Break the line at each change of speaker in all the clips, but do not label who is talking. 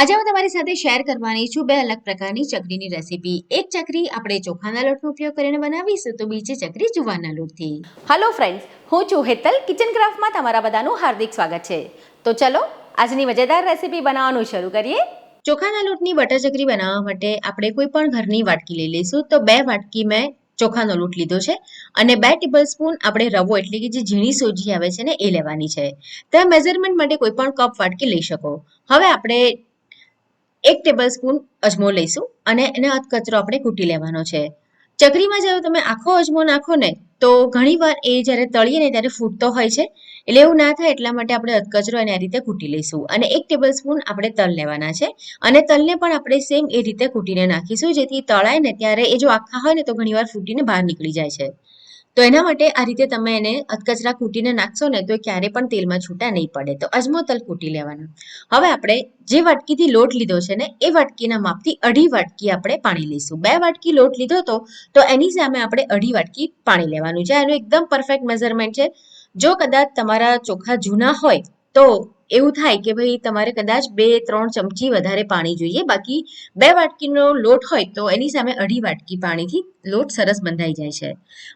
આજે હું તમારી સાથે શેર કરવાની છું બે અલગ પ્રકારની ચકરીની રેસીપી એક ચકરી આપણે ચોખાના લોટનો ઉપયોગ કરીને બનાવીશું તો બીજી ચકરી જુવારના લોટથી.
હલો ફ્રેન્ડ્સ હું છું હેતલ કિચન ક્રાફ્ટમાં તમારા બધાનું હાર્દિક સ્વાગત છે. તો ચલો આજની મજેદાર રેસીપી બનાવવાનું શરૂ કરીએ.
ચોખાના લોટની બટર ચકરી બનાવવા માટે આપણે કોઈ પણ ઘરની વાટકી લઈ લઈશું. તો બે વાટકી મેં ચોખાનો લોટ લીધો છે અને બે ટેબલ સ્પૂન આપણે રવો એટલે કે જે ઝીણી સોજી આવે છે ને એ લેવાની છે. તમે મેઝરમેન્ટ માટે કોઈ પણ કપ વાટકી લઈ શકો. હવે આપણે એક ટેબલ સ્પૂન અજમો લઈશું અને એને કચરો આપણે કૂટી લેવાનો છે. ચકરીમાં જ્યારે તમે આખો અજમો નાખો ને, તો ઘણીવાર એ જ્યારે તળીએ ને ત્યારે ફૂટતો હોય છે, એટલે એવું ના થાય એટલા માટે આપણે અધકચરો એને આ રીતે કૂટી લઈશું. અને એક ટેબલ સ્પૂન આપણે તલ લેવાના છે. અને તલને પણ આપણે સેમ એ રીતે કૂટીને નાખીશું, જેથી તળાય ને ત્યારે એ જો આખા હોય ને, તો ઘણીવાર ફૂટીને બહાર નીકળી જાય છે. તો એના માટે આ રીતે તમે એને અધકચરા કૂટીને નાખશો ને તો ક્યારે પણ તેલમાં છૂટા નહીં પડે. તો અજમો તલ કૂટી લેવાના. હવે આપણે જે વાટકીથી લોટ લીધો છે ને, એ વાટકીના માપથી અઢી વાટકી આપણે પાણી લઈશું. બે વાટકી લોટ લીધો હતો તો એની સામે આપણે અઢી વાટકી પાણી લેવાનું છે. એનું એકદમ પરફેક્ટ મેઝરમેન્ટ છે. જો કદાચ તમારા ચોખા જૂના હોય તો એવું થાય કે ભાઈ તમારે કદાચ બે, ત્રણ ચમચી વધારે પાણી જોઈએ. બાકી બે વાટકીનો લોટ હોય તો એની સામે અઢી વાટકી પાણીથી લોટ સરસ બંધાઈ જાય છે.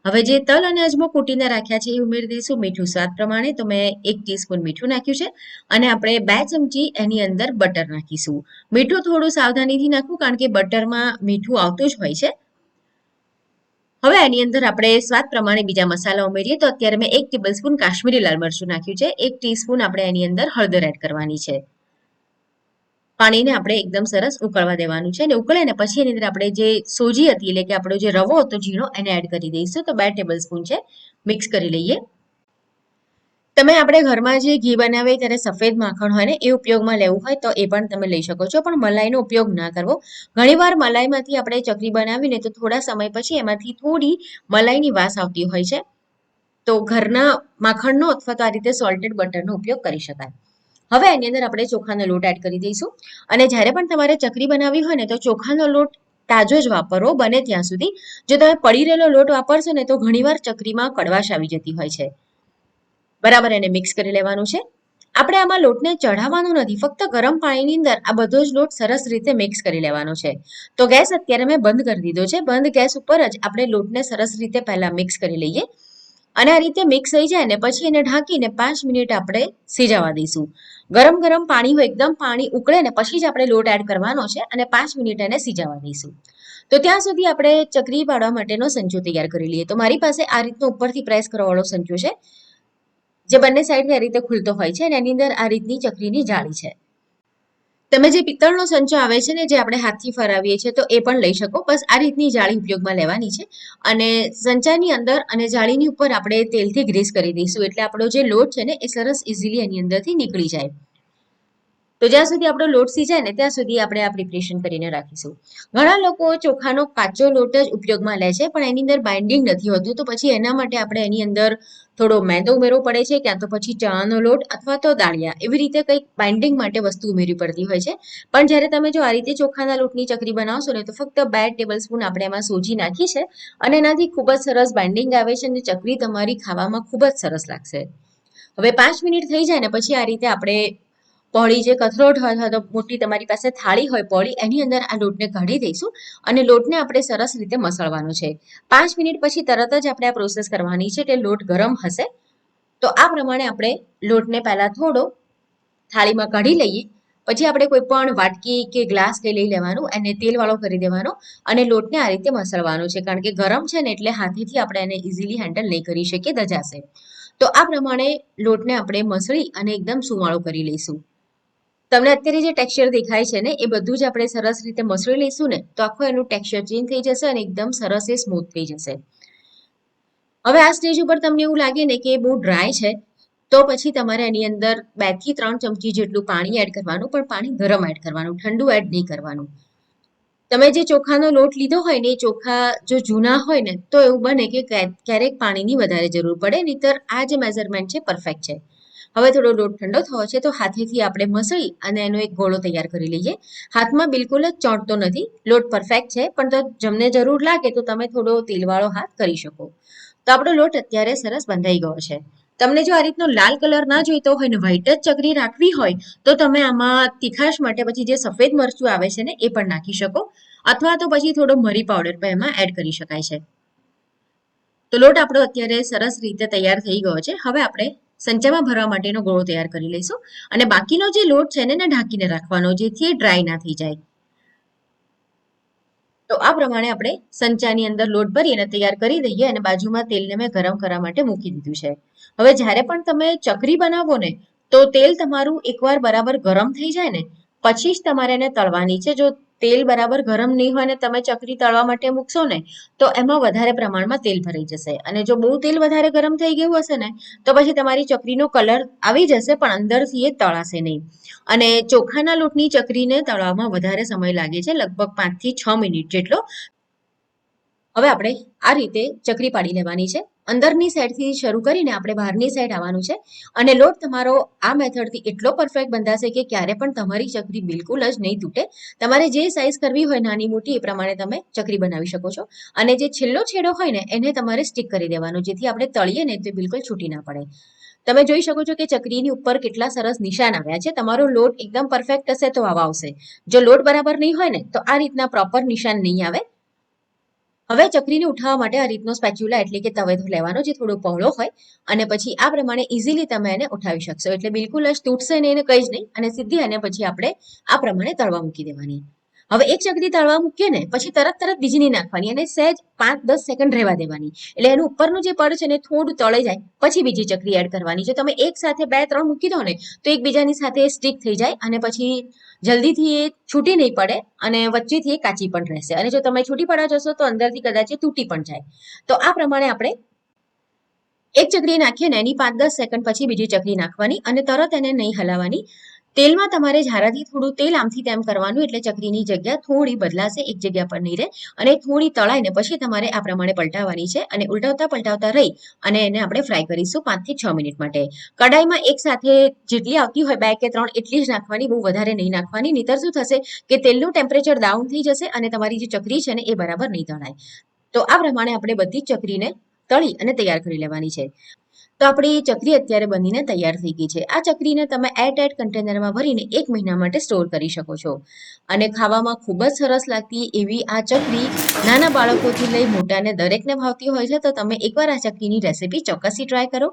હવે જે તલ અને અજમો કૂટીને રાખ્યા છે એ ઉમેરી દઈશું મીઠું સ્વાદ પ્રમાણે. તો મેં એક ટીસ્પૂન મીઠું નાખ્યું છે અને આપણે બે ચમચી એની અંદર બટર નાખીશું. મીઠું થોડું સાવધાનીથી નાખવું કારણ કે બટરમાં મીઠું આવતું જ હોય છે. હવે એની અંદર આપણે સ્વાદ પ્રમાણે બીજા મસાલા ઉમેરીએ તો અત્યારે મેં એક ટેબલ સ્પૂન કાશ્મીરી લાલ મરચું નાખ્યું છે, એક ટીસ્પૂન આપણે એની અંદર હળદર એડ કરવાની છે. પાણીને આપણે એકદમ સરસ ઉકળવા દેવાનું છે અને ઉકળે ને પછી એની અંદર આપણે જે સોજી હતી, એટલે કે આપણો જે રવો હતો ઝીણો, એને એડ કરી દઈશું. તો બે ટેબલ સ્પૂન છે મિક્સ કરી લઈએ. તમે આપણે ઘરમાં જે ઘી બનાવીએ ત્યારે સફેદ માખણ હોય ને, એ ઉપયોગમાં લેવું હોય તો એ પણ તમે લઈ શકો છો. પણ મલાઈનો ઉપયોગ ના કરવો. ઘણીવાર મલાઈમાંથી આપણે ચકરી બનાવીને તો થોડા સમય પછી એમાંથી થોડી મલાઈની વાસ આવતી હોય છે. તો ઘરના માખણનો અથવા તો આ રીતે સોલ્ટેડ બટરનો ઉપયોગ કરી શકાય. હવે એની અંદર આપણે ચોખાનો લોટ એડ કરી દઈશું. અને જ્યારે પણ તમારે ચકરી બનાવવી હોય ને, તો ચોખાનો લોટ તાજો જ વાપરવો બને ત્યાં સુધી. જો તમે પડી રહેલો લોટ વાપરશો ને, તો ઘણીવાર ચકરીમાં કડવાશ આવી જતી હોય છે. બરાબર, એને મિક્સ કરી લેવાનું છે. આપણે આમાં લોટને ચઢાવવાનો નથી, ફક્ત ગરમ પાણીની અંદર આ બધો જ લોટ સરસ રીતે મિક્સ કરી લેવાનો છે. તો ગેસ અત્યારે મેં બંધ કરી દીધો છે. બંધ ગેસ ઉપર જ આપણે લોટને સરસ રીતે પહેલાં મિક્સ કરી લઈએ. અને આ રીતે મિક્સ થઈ જાય ને પછી એને ઢાંકીને પાંચ મિનિટ આપણે સિજાવા દઈશું. ગરમ ગરમ પાણી હોય, એકદમ પાણી ઉકળે ને પછી જ આપણે લોટ એડ કરવાનો છે અને પાંચ મિનિટ એને સિજાવા દઈશું. તો ત્યાં સુધી આપણે ચકરી પાડવા માટેનો સંચો તૈયાર કરી લઈએ. તો મારી પાસે આ રીતનો ઉપરથી પ્રેસ કરવાવાળો સંચો છે. જે બંને સાઈડથી આ રીતે ખુલતો હોય છે અને એની અંદર આ રીતની ચકરીની જાળી છે. તમે જે પિત્તળનો સંચો આવે છે ને જે આપણે હાથથી ફરાવીએ છીએ તો એ પણ લઈ શકો, બસ આ રીતની જાળી ઉપયોગમાં લેવાની છે. અને સંચાની અંદર અને જાળીની ઉપર આપણે તેલથી ગ્રીસ કરી દઈશું, એટલે આપણો જે લોટ છે ને એ સરસ ઇઝીલી એની અંદરથી નીકળી જાય. તો જ્યાં સુધી આપણો લોટ સીજાય ને ત્યાં સુધી આપણે આ પ્રિપરેશન કરીને રાખીશું. ઘણા લોકો ચોખાનો કાચો લોટ જ ઉપયોગમાં લે છે, પણ એની અંદર બાઇન્ડિંગ નથી હોતું. તો પછી એના માટે આપણે એની અંદર થોડો મેદો ઉમેરવો પડે છે, ક્યાં તો પછી ચણાનો લોટ અથવા તો દાળિયા. એવી રીતે કંઈક બાઇન્ડિંગ માટે વસ્તુ ઉમેરવી પડતી હોય છે. પણ જ્યારે તમે જો આ રીતે ચોખાના લોટની ચકરી બનાવશો ને, તો ફક્ત બે ટેબલ સ્પૂન આપણે એમાં સોજી નાખી છે અને એનાથી ખૂબ જ સરસ બાઇન્ડિંગ આવે છે અને ચકરી તમારી ખાવામાં ખૂબ જ સરસ લાગશે. હવે પાંચ મિનિટ થઈ જાય ને, પછી આ રીતે આપણે પહોળી જે કથરોટ અથવા મોટી તમારી પાસે થાળી હોય પોળી, એની અંદર આ લોટને કાઢી દઈશું અને લોટને આપણે સરસ રીતે મસળવાનો છે. પાંચ મિનિટ પછી તરત જ આપણે આ પ્રોસેસ કરવાની છે એટલે લોટ ગરમ હશે. તો આ પ્રમાણે આપણે લોટને પહેલાં થોડો થાળીમાં કાઢી લઈએ. પછી આપણે કોઈ પણ વાટકી કે ગ્લાસ કે લઈ લેવાનું, એને તેલવાળો કરી દેવાનો અને લોટને આ રીતે મસળવાનો છે. કારણ કે ગરમ છે ને એટલે હાથેથી આપણે એને ઇઝીલી હેન્ડલ નહીં કરી શકીએ, દજાશે. તો આ પ્રમાણે લોટને આપણે મસળી અને એકદમ સુવાળો કરી લઈશું. તમને અત્યારે જે ટેક્સચર દેખાય છે ને, એ બધું જ આપણે સરસ રીતે મસળી લઈશું ને, તો આખું એનું ટેક્સચર ચેન્જ થઈ જશે અને એકદમ સરસ એ સ્મૂથ થઈ જશે. હવે આ સ્ટેજ ઉપર તમને એવું લાગે ને કે એ બહુ ડ્રાય છે, તો પછી તમારે એની અંદર બેથી ત્રણ ચમચી જેટલું પાણી એડ કરવાનું, પણ પાણી ગરમ એડ કરવાનું, ઠંડુ એડ નહીં કરવાનું. તમે જે ચોખાનો લોટ લીધો હોય ને, એ ચોખા જો જૂના હોય ને, તો એવું બને કે ક્યારેક પાણીની વધારે જરૂર પડે, નહીતર આ જે મેઝરમેન્ટ છે પરફેક્ટ છે. હવે થોડો લોટ ઠંડો થયો છે તો હાથેથી આપણે મસળી અને એનો એક ગોળો તૈયાર કરી લઈએ. હાથમાં બિલકુલ જ ચોંટતો નથી. લોટ પરફેક્ટ છે, પણ તો જમને જરૂર લાગે તો તમે થોડો તેલવાળો હાથ કરી શકો. તો આપણો લોટ અત્યારે સરસ બંધાઈ ગયો છે. તમને જો આ રીતનો લાલ કલર ના જોઈતો હોય ને વ્હાઈટ જ ચકરી રાખવી હોય, તો તમે આમાં તીખાશ માટે પછી જે સફેદ મરચું આવે છે ને એ પણ નાખી શકો. અથવા તો પછી થોડો મરી પાવડર પણ એમાં એડ કરી શકાય છે. તો લોટ આપણો અત્યારે સરસ રીતે તૈયાર થઈ ગયો છે. હવે આપણે સંચામાં ભરવા માટેનો ગોળો તૈયાર કરી લઈશું. અને બાકીનો જે લોટ છે એને ઢાંકીને રાખવાનો, જેથી એ ડ્રાય ના થઈ જાય. તો આ પ્રમાણે આપણે સંચાની અંદર લોટ ભરી અને તૈયાર કરી દઈએ અને બાજુમાં તેલને મેં ગરમ કરવા માટે મૂકી દીધું છે. હવે જ્યારે પણ તમે ચકરી બનાવો ને, તો તેલ તમારું એકવાર બરાબર ગરમ થઈ જાય ને, પછી જ તમારે એને તળવાની છે. જો તેલ બરાબર ગરમ નહીં હોય ને તમે ચકરી તળવા માટે મૂકશો ને, તો એમાં વધારે પ્રમાણમાં તેલ ભરાઈ જશે. અને જો બહુ તેલ વધારે ગરમ થઈ ગયું હશે ને, તો પછી તમારી ચકરીનો કલર આવી જશે, પણ અંદરથી એ તળાશે નહીં. અને ચોખાના લોટની ચકરીને તળવામાં વધારે સમય લાગે છે, લગભગ પાંચથી છ મિનિટ જેટલો. હવે આપણે આ રીતે ચકરી પાડી લેવાની છે. અંદરની સાઈડથી શરૂ કરીને આપણે બહારની સાઈડ આવવાનું છે. અને લોટ તમારો આ મેથડથી એટલો પરફેક્ટ બંધાશે કે ક્યારે પણ તમારી ચકરી બિલકુલ જ નહીં તૂટે. તમારે જે સાઈઝ કરવી હોય નાની મોટી એ પ્રમાણે તમે ચકરી બનાવી શકો છો. અને જે છેલ્લો છેડો હોય ને, એને તમારે સ્ટીક કરી દેવાનો, જેથી આપણે તળીએ ને તે બિલકુલ છૂટી ના પડે. તમે જોઈ શકો છો કે ચકરીની ઉપર કેટલા સરસ નિશાન આવ્યા છે. તમારો લોટ એકદમ પરફેક્ટ હશે તો આવા આવશે. જો લોટ બરાબર નહીં હોય ને, તો આ રીતના પ્રોપર નિશાન નહીં આવે. હવે ચકરીને ઉઠાવવા માટે આ રીતનો સ્પેચ્યુલા એટલે કે તવેધો લેવાનો જે થોડો પહોળો હોય અને પછી આ પ્રમાણે ઇઝીલી તમે એને ઉઠાવી શકશો. એટલે બિલકુલ જ તૂટશે નહીં એને કંઈ જ નહીં અને સીધી અને પછી આપણે આ પ્રમાણે તળવા મૂકી દેવાની. હવે એક ચકરી તળવા મૂકીએ ને, પછી તરત તરત બીજીની નાખવાની અને સહેજ પાંચ દસ સેકન્ડ રહેવા દેવાની. એટલે એનું ઉપરનું જે પડ છે ને થોડું તળાઈ જાય, પછી બીજી ચકરી એડ કરવાની. જો તમે એક સાથે બે ત્રણ મૂકી દો ને, તો એકબીજાની સાથે સ્ટીક થઈ જાય અને પછી જલ્દીથી એ છૂટી નહીં પડે અને વચ્ચેથી એ કાચી પણ રહેશે. અને જો તમે છૂટી પડવા જશો તો અંદરથી કદાચ એ તૂટી પણ જાય. તો આ પ્રમાણે આપણે એક ચકરી નાખીએ ને, એની પાંચ દસ સેકન્ડ પછી બીજી ચકરી નાખવાની અને તરત એને નહીં હલાવવાની. તેલમાં તમારે ઝારાથી થોડું તેલ આમથી તેમ કરવાનું, એટલે ચકરીની જગ્યા થોડી બદલાશે, એક જગ્યા પર નહીં રહે. અને થોડી તળાઈને પછી તમારે આ પ્રમાણે પલટાવવાની છે અને ઉલટાવતા પલટાવતા રહી અને એને આપણે ફ્રાય કરીશું પાંચથી છ મિનિટ માટે. કડાઈમાં એક સાથે જેટલી આવતી હોય, બે કે ત્રણ, એટલી જ નાખવાની, બહુ વધારે નહીં નાખવાની. નહીતર શું થશે કે તેલનું ટેમ્પરેચર ડાઉન થઈ જશે અને તમારી જે ચકરી છે ને એ બરાબર નહીં તળાય તો આ પ્રમાણે આપણે બધી ચકરીને તળી અને તૈયાર કરી લેવાની છે. તો આપણી ચકરી અત્યારે બનીને તૈયાર થઈ ગઈ છે. આ ચકરીને તમે એરટાઇટ કન્ટેનરમાં ભરીને એક મહિના માટે સ્ટોર કરી શકો છો. અને ખાવામાં ખૂબ જ સરસ લાગતી એવી આ ચકરી નાના બાળકોથી લઈ મોટાને દરેકને ભાવતી હોય છે, તો તમે એકવાર આ ચકરીની રેસીપી ચોક્કસથી ટ્રાય કરો.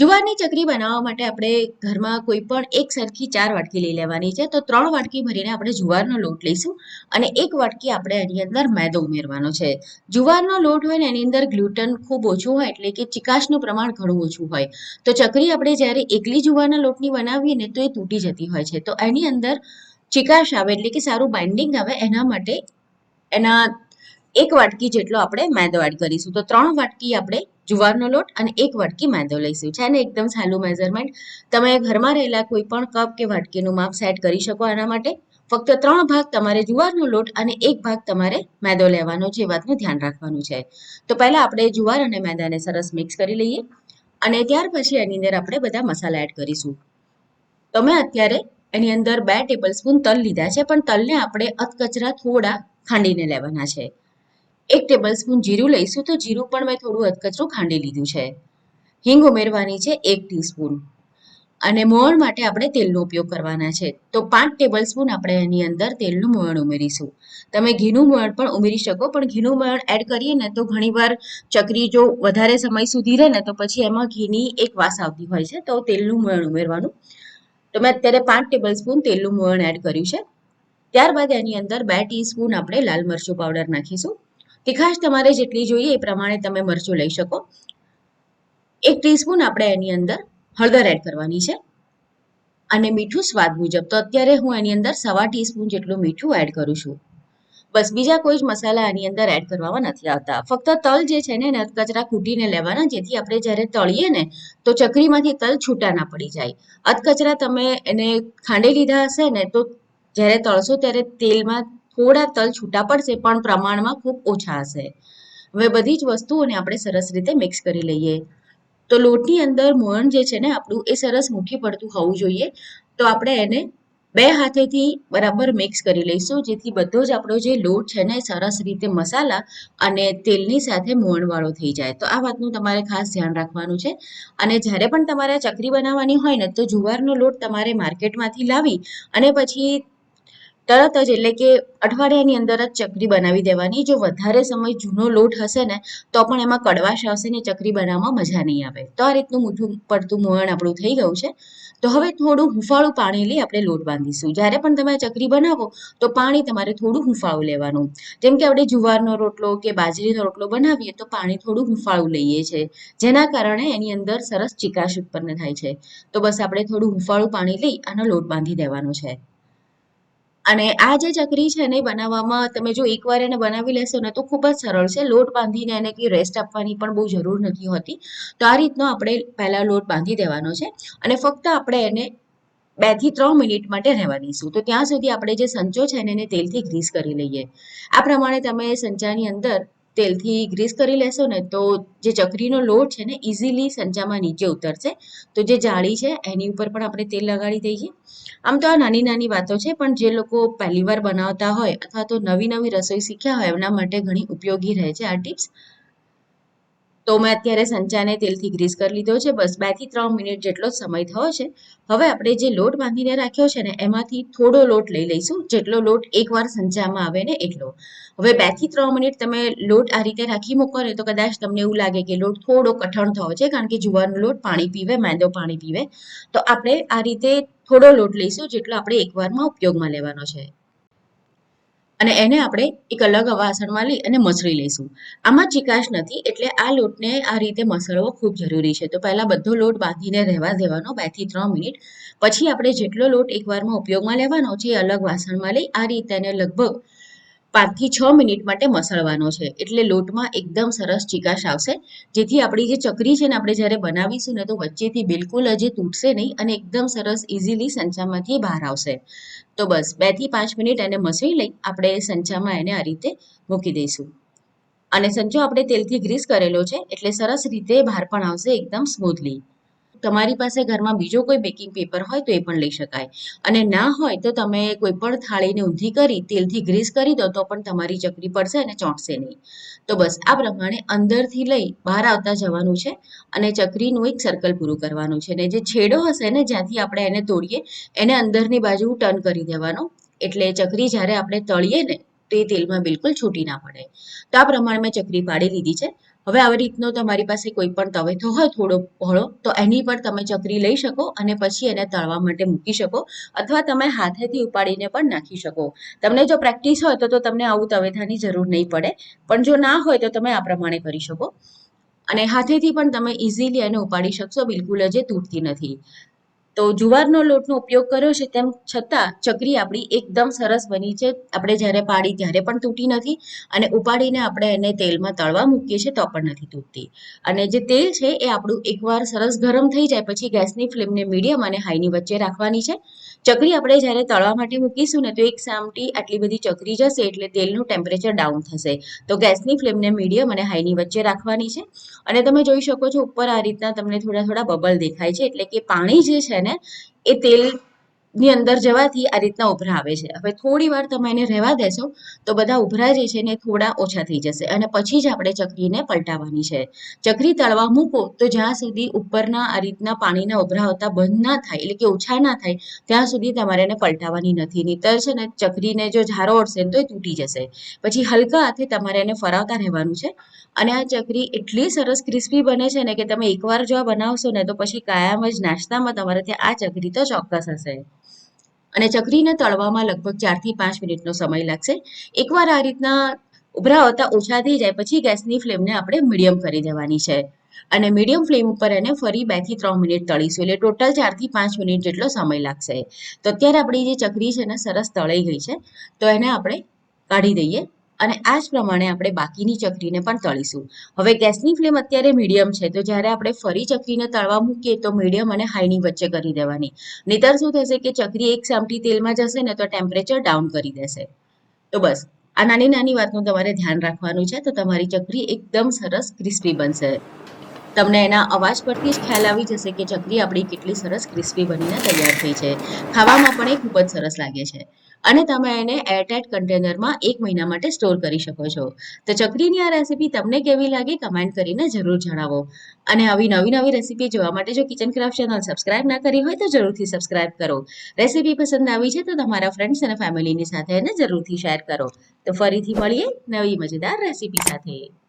જુવારની ચકરી બનાવવા માટે આપણે ઘરમાં કોઈ પણ એક સરખી ચાર વાટકી લઈ લેવાની છે. તો ત્રણ વાટકી ભરીને આપણે જુવારનો લોટ લઈશું અને એક વાટકી આપણે એની અંદર મેદો ઉમેરવાનો છે. જુવારનો લોટ હોય ને એની અંદર ગ્લુટન ખૂબ ઓછું હોય એટલે કે ચિકાશનું પ્રમાણ ઘણું ઓછું હોય. તો ચકરી આપણે જ્યારે એકલી જુવારના લોટની બનાવીએ ને તો એ તૂટી જતી હોય છે. તો એની અંદર ચિકાશ આવે એટલે કે સારું બાઇન્ડિંગ આવે એના માટે એના એક વાટકી જેટલો આપણે મેદો એડ કરીશું. તો ત્રણ વાટકી આપણે જુવારનો લોટ અને એક વાટકી મેદો લઈશું. છે ને? એકદમ સારું મેઝરમેન્ટ તમે ઘરમાં રહેલા કોઈ પણ કપ કે વાટકીનું માપ સેટ કરી શકો એના માટે. ફક્ત ત્રણ ભાગ તમારે જુવારનો લોટ અને એક ભાગ તમારે મેદો લેવાનો છે, એ વાતનું ધ્યાન રાખવાનું છે. તો પહેલાં આપણે જુવાર અને મેદાને સરસ મિક્સ કરી લઈએ અને ત્યાર પછી એની અંદર આપણે બધા મસાલા એડ કરીશું. તમે અત્યારે એની અંદર બે ટેબલ સ્પૂન તલ લીધા છે, પણ તલને આપણે અધકચરા થોડા ખાંડીને લેવાના છે. એક ટેબલ સ્પૂન જીરું લઈશું તો જીરું પણ મેં થોડું અધકચરું ખાંડી લીધું છે. હિંગ ઉમેરવાની છે એક ટીસ્પૂન અને મોણ માટે આપણે તેલનો ઉપયોગ કરવાના છે. તો પાંચ ટેબલ સ્પૂન આપણે એની અંદર તેલનું મોણ ઉમેરીશું. તમે ઘીનું મોણ પણ ઉમેરી શકો, પણ ઘીનું મોણ એડ કરીએ ને તો ઘણીવાર ચકરી જો વધારે સમય સુધી રહે ને તો પછી એમાં ઘીની એક વાસ આવતી હોય છે, તો તેલનું મોણ ઉમેરવાનું. તો મેં અત્યારે પાંચ ટેબલ સ્પૂન તેલનું મોણ એડ કર્યું છે. ત્યારબાદ એની અંદર બે ટીસ્પૂન આપણે લાલ મરચું પાવડર નાખીશું. તીખાશ તમારે જેટલી જોઈએ એ પ્રમાણે તમે મરચું લઈ શકો. એક ટીસ્પૂન આપણે એની અંદર હળદર એડ કરવાની છે. અને મીઠું સ્વાદ મુજબ. તો અત્યારે હું એની અંદર સવા ટીસ્પૂન જેટલું મીઠું એડ કરું છું. બસ બીજા કોઈ જ મસાલા એની અંદર એડ કરવામાં નથી આવતા. ફક્ત તલ જે છે ને એને અધકચરા કૂટીને લેવાના, જેથી આપણે જ્યારે તળીએ ને, તો ચકરીમાંથી તલ છૂટા ના પડી જાય. અધકચરા તમે એને ખાંડી લીધા હશે ને, તો જ્યારે તળશો ત્યારે તેલમાં થોડા તલ છૂટા પડશે, પણ પ્રમાણમાં ખૂબ ઓછા હશે. હવે બધી જ વસ્તુઓને આપણે સરસ રીતે મિક્સ કરી લઈએ. તો લોટની અંદર મોણ જે છે ને, આપણું એ સરસ મૂકી પડતું હોવું જોઈએ. તો આપણે એને બે હાથેથી બરાબર મિક્સ કરી લઈશું, જેથી બધો જ આપણો જે લોટ છે ને સરસ રીતે મસાલા અને તેલની સાથે મોણવાળો થઈ જાય. તો આ વાતનું તમારે ખાસ ધ્યાન રાખવાનું છે. અને જ્યારે પણ તમારે ચકરી બનાવવાની હોય ને, તો જુવારનો લોટ તમારે માર્કેટમાંથી લાવી અને પછી તરત જ એટલે કે અઠવાડિયાની અંદર જ ચકરી બનાવી દેવાની. જો વધારે સમય જૂનો લોટ હશે ને, તો પણ એમાં કડવાશ આવશે ને ચકરી બનાવવામાં મજા નહીં આવે. તો આ રીતનું મીઠું પડતું મોયણ આપણું થઈ ગયું છે. તો હવે થોડું હુંફાળું પાણી લઈ આપણે લોટ બાંધીશું. જ્યારે પણ તમે ચકરી બનાવો, તો પાણી તમારે થોડું હુંફાળું લેવાનું. જેમ કે આપણે જુવારનો રોટલો કે બાજરીનો રોટલો બનાવીએ, તો પાણી થોડું હુંફાળું લઈએ છીએ જેના કારણે એની અંદર સરસ ચિકાશ ઉત્પન્ન થાય છે. તો બસ આપણે થોડું હુંફાળું પાણી લઈ આનો લોટ બાંધી દેવાનો છે. અને આ જે ચકરી છે ને બનાવવામાં તમે જો એકવાર એને બનાવી લેશો ને તો ખૂબ જ સરળ છે. લોટ બાંધીને એને કંઈ રેસ્ટ આપવાની પણ બહુ જરૂર નથી હોતી. તો આ રીતનો આપણે પહેલાં લોટ બાંધી દેવાનો છે અને ફક્ત આપણે એને બેથી ત્રણ મિનિટ માટે રહેવા દઈશું. તો ત્યાં સુધી આપણે જે સંચો છે એને તેલથી ગ્રીસ કરી લઈએ. આ પ્રમાણે તમે સંચાની અંદર તેલથી ગ્રીસ કરી લેશો ને તો જે ચકરીનો લોટ છે ને ઇઝીલી સંચામાં નીચે ઉતરશે. તો જે જાળી છે, એની ઉપર પણ આપણે તેલ લગાડી દઈએ. આમ તો આ નાની નાની વાતો છે, પણ જે લોકો પહેલી વાર બનાવતા હોય અથવા તો નવી નવી રસોઈ શીખ્યા હોય એમના માટે ઘણી ઉપયોગી રહે છે આ ટિપ્સ. તો મેં અત્યારે સંચાને તેલથી ગ્રીસ કરી લીધો છે. બસ બેથી ત્રણ મિનિટ જેટલો સમય થયો છે. હવે આપણે જે લોટ બાંધીને રાખ્યો છે ને, એમાંથી થોડો લોટ લઈ લઈશું. જેટલો લોટ એકવાર સંચામાં આવે ને એટલો. હવે બેથી ત્રણ મિનિટ તમે લોટ આ રીતે રાખી મૂકો ને, તો કદાચ તમને એવું લાગે કે લોટ થોડો કઠણ થયો છે, કારણ કે જુવારનો લોટ પાણી પીવે, મેંદો પાણી પીવે. તો આપણે આ રીતે થોડો લોટ લઈશું, જેટલો આપણે એકવારમાં ઉપયોગમાં લેવાનો છે. અને એને આપણે એક અલગ વાસણમાં લઈ અને મસળી લઈશું. આમાં ચિકાશ નથી એટલે આ લોટને આ રીતે મસળવો ખૂબ જરૂરી છે. તો પહેલાં બધો લોટ બાંધીને રહેવા દેવાનો બેથી ત્રણ મિનિટ. પછી આપણે જેટલો લોટ એકવારમાં ઉપયોગમાં લેવાનો છે એ અલગ વાસણમાં લઈ આ રીતે એને લગભગ પાંચથી છ મિનિટ માટે મસળવાનો છે. એટલે લોટમાં એકદમ સરસ ચીકાશ આવશે. જેથી આપણી જે ચકરી છે ને, આપણે જ્યારે બનાવીશું ને, તો વચ્ચેથી બિલકુલ હજી તૂટશે નહીં અને એકદમ સરસ ઇઝીલી સંચામાંથી બહાર આવશે. તો બસ બેથી પાંચ મિનિટ એને મસળી લઈ આપણે સંચામાં એને આ રીતે મૂકી દઈશું. અને સંચો આપણે તેલથી ગ્રીસ કરેલો છે, એટલે સરસ રીતે બહાર પણ આવશે એકદમ સ્મૂથલી. તમારી પાસે ઘરમાં બીજો કોઈ બેકિંગ પેપર હોય તો એ પણ લઈ શકાય. અને ના હોય તો તમે કોઈ પણ થાળીને ઊંધી કરી, તેલથી ગ્રીસ કરી દો તો પણ તમારી ચકરી પડશે અને ચોંટશે નહીં. તો બસ, આ પ્રમાણે અંદરથી લઈ બહાર આવતા જવાનું છે અને ચકરીનું એક સર્કલ પૂરું કરવાનું છે. ને જે છેડો હશે ને જ્યાંથી આપણે એને તોડીએ, એને અંદરની બાજુ ટર્ન કરી દેવાનો. એટલે ચકરી જ્યારે આપણે તળીએ ને, તો તેલમાં બિલકુલ છૂટી ના પડે. તો આ પ્રમાણે મેં ચકરી પાડી લીધી છે. હવે આવી રીતનો તમારી પાસે કોઈ પણ તવેથો હોય થોડો પહોળો, તો એની પર તમે ચકરી લઈ શકો અને પછી એને તળવા માટે મૂકી શકો અથવા તમે હાથેથી ઉપાડીને પણ નાખી શકો. તમને જો પ્રેક્ટિસ હોય તો તમને આવું તવેથાની જરૂર નહીં પડે, પણ જો ના હોય તો તમે આ પ્રમાણે કરી શકો. અને હાથેથી પણ તમે ઇઝીલી એને ઉપાડી શકશો, બિલકુલ જ તૂટતી નથી. તો જુવારનો લોટનો ઉપયોગ કર્યો છે તેમ છતાં ચકરી આપણી એકદમ સરસ બની છે. આપણે જ્યારે પાડી ત્યારે પણ તૂટી નથી અને ઉપાડીને આપણે એને તેલમાં તળવા મૂકીએ છીએ તો પણ નથી તૂટતી. અને જે તેલ છે એ આપણું એકવાર સરસ ગરમ થઈ જાય પછી ગેસની ફ્લેમને મીડિયમ અને હાઈની વચ્ચે રાખવાની છે. ચકરી આપણે જ્યારે તળવા માટે મૂકીશું ને તો એક સામટી આટલી બધી ચકરી જશે એટલે તેલનું ટેમ્પરેચર ડાઉન થશે. તો ગેસની ફ્લેમને મીડિયમ અને હાઈની વચ્ચે રાખવાની છે. અને તમે જોઈ શકો છો ઉપર આ રીતના તમને થોડા થોડા બબલ દેખાય છે એટલે કે પાણી જે છે ને એ તેલની અંદર જવાથી આ રીતના ઉભરા આવે છે. હવે થોડી વાર તમે એને રહેવા દેશો તો બધા ઉભરા જે છે ને થોડા ઓછા થઈ જશે અને પછી જ આપણે ચકરીને પલટાવવાની છે. ચકરી તળવા મૂકો તો જ્યાં સુધી ઉપરના આ રીતના પાણીના ઉભરા હોતા બંધ ના થાય, એટલે કે ઓછા ના થાય, ત્યાં સુધી તમારે એને પલટાવવાની નથી. નહીતર છે ને ચકરીને જો ઝારો ને તો એ તૂટી જશે. પછી હલકા હાથે તમારે એને ફરાવતા રહેવાનું છે. અને આ ચકરી એટલી સરસ ક્રિસ્પી બને છે ને કે તમે એકવાર જો આ બનાવશો ને તો પછી કાયમ જ નાસ્તામાં તમારે ત્યાં આ ચકરી તો ચોક્કસ હશે. અને ચકરીને તળવામાં લગભગ ચારથી પાંચ મિનિટનો સમય લાગશે. એકવાર આ રીતના ઉભરા હોતા ઓછા થઈ જાય, પછી ગેસની ફ્લેમને આપણે મીડિયમ કરી દેવાની છે. અને મીડિયમ ફ્લેમ ઉપર એને ફરી બેથી ત્રણ મિનિટ તળીશું. એટલે ટોટલ ચારથી પાંચ મિનિટ જેટલો સમય લાગશે. તો અત્યારે આપણી જે ચકરી છે ને, સરસ તળાઈ ગઈ છે. તો એને આપણે કાઢી દઈએ. અને આ જ પ્રમાણે આપણે બાકીની ચકરીને પણ તળીશું. હવે ગેસની ફ્લેમ અત્યારે મીડિયમ છે, તો જ્યારે આપણે ફરી ચકરીને તળવા મૂકીએ તો મીડિયમ અને હાઈની વચ્ચે કરી દેવાની. નહીતર શું થશે કે ચકરી એક સામટી તેલમાં જશે ને તો ટેમ્પરેચર ડાઉન કરી દેશે. તો બસ, આ નાની નાની વાતનું તમારે ધ્યાન રાખવાનું છે, તો તમારી ચકરી એકદમ સરસ ક્રિસ્પી બનશે. તમને એના અવાજ પરથી જ ખ્યાલ આવી જશે કે ચકરી આપણી કેટલી સરસ ક્રિસ્પી બનીને તૈયાર થઈ છે. ખાવામાં પણ એ ખૂબ જ સરસ લાગે છે. અને તમે એને એરટાઇટ કન્ટેનરમાં એક મહિના માટે સ્ટોર કરી શકો છો. તો ચકરીની આ રેસીપી તમને કેવી લાગી કમેન્ટ કરીને જરૂર જણાવો. અને આવી નવી નવી રેસીપી જોવા માટે જો કિચન ક્રાફ્ટ ચેનલ સબસ્ક્રાઇબ ના કરી હોય તો જરૂરથી સબસ્ક્રાઇબ કરો. રેસીપી પસંદ આવી છે તો તમારા ફ્રેન્ડ્સ અને ફેમિલીની સાથે એને જરૂરથી શેર કરો. તો ફરીથી મળીએ નવી મજેદાર રેસીપી સાથે.